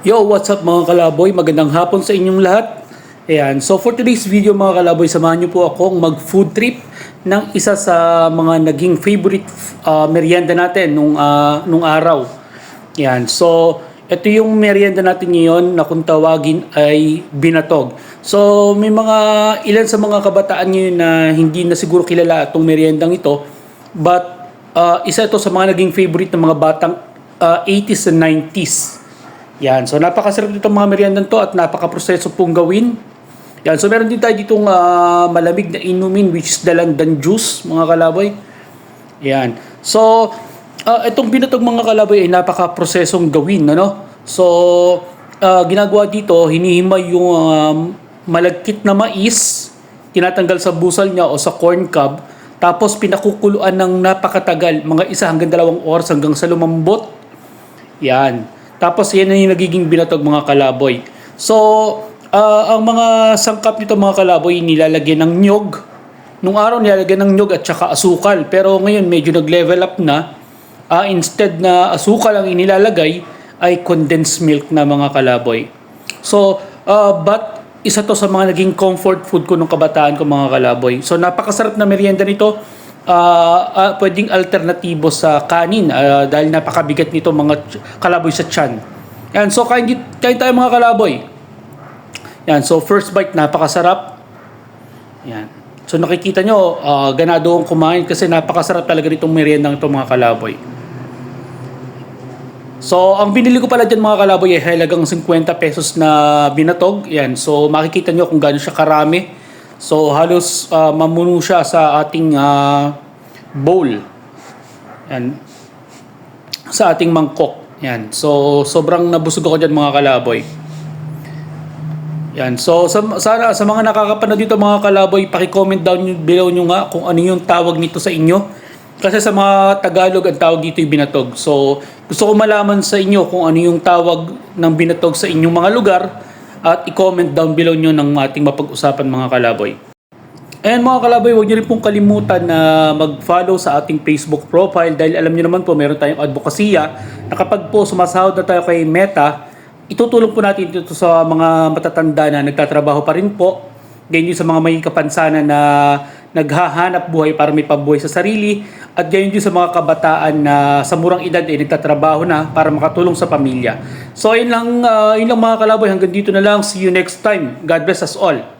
Yo, what's up mga kalaboy? Magandang hapon sa inyong lahat. Ayan, so for today's video mga kalaboy, samahan niyo po akong mag food trip ng isa sa mga naging favorite uh, merienda natin nung, uh, nung araw. Ayan, so ito yung merienda natin ngayon na kung tawagin ay binatog. So may mga ilan sa mga kabataan ngayon na hindi na siguro kilala itong meriendang ito. But uh, isa ito sa mga naging favorite ng mga batang uh, 80s and 90s. Yan. So napakasarap nitong mga meriendan to at napaka-proseso pong gawin. Yan. So meron din tayo ditong ah, malamig na inumin which is dalandan juice mga kalaboy. Yan. So ah, itong binatog mga kalaboy ay napaka-prosesong gawin, ano? So ah, ginagawa dito, hinihimay yung um, malagkit na mais, tinatanggal sa busal niya o sa corn cob, tapos pinakukuluan ng napakatagal, mga isa hanggang dalawang oras hanggang sa lumambot. Yan. Tapos yan na yung nagiging binatog mga kalaboy. So, ah, ang mga sangkap nito mga kalaboy, nilalagyan ng nyog. Nung araw nilalagyan ng nyog at saka asukal. Pero ngayon medyo nag-level up na. Ah, instead na asukal ang inilalagay, ay condensed milk na mga kalaboy. So, ah, but isa to sa mga naging comfort food ko nung kabataan ko mga kalaboy. So, napakasarap na merienda nito. Ah, ah, pwedeng alternatibo sa kanin ah, dahil napakabigat nito mga kalaboy sa tiyan. Yan, so kain, kain tayo mga kalaboy. Yan, so first bite napakasarap. Yan. So nakikita nyo, ah, ganado akong kumain kasi napakasarap talaga nitong meriendang ito mga kalaboy. So, ang binili ko pala dyan mga kalaboy ay halagang 50 pesos na binatog. Yan. So, makikita nyo kung gaano siya karami. So, halos ah, mamuno siya sa ating ah, bowl. Yan. Sa ating mangkok. Yan. So, sobrang nabusog ako dyan mga kalaboy. Yan. So, sa, sana, sa mga nakakapanood dito mga kalaboy, paki-comment down below nyo nga kung ano yung tawag nito sa inyo. Kasi sa mga Tagalog, ang tawag dito yung binatog. So, gusto ko malaman sa inyo kung ano yung tawag ng binatog sa inyong mga lugar at i-comment down below nyo ng ating mapag-usapan mga kalaboy. Ayan mga kalaboy, huwag niyo rin pong kalimutan na mag-follow sa ating Facebook profile dahil alam niyo naman po meron tayong advokasya na kapag po sumasahod na tayo kay Meta, itutulong po natin ito sa mga matatanda na nagtatrabaho pa rin po, ganyan sa mga may kapansanan na naghahanap buhay para may pabuhay sa sarili at ganyan din sa mga kabataan na sa murang edad ay nagtatrabaho na para makatulong sa pamilya. So ayun lang, ah, ayun lang mga kalaboy, hanggang dito na lang. See you next time. God bless us all.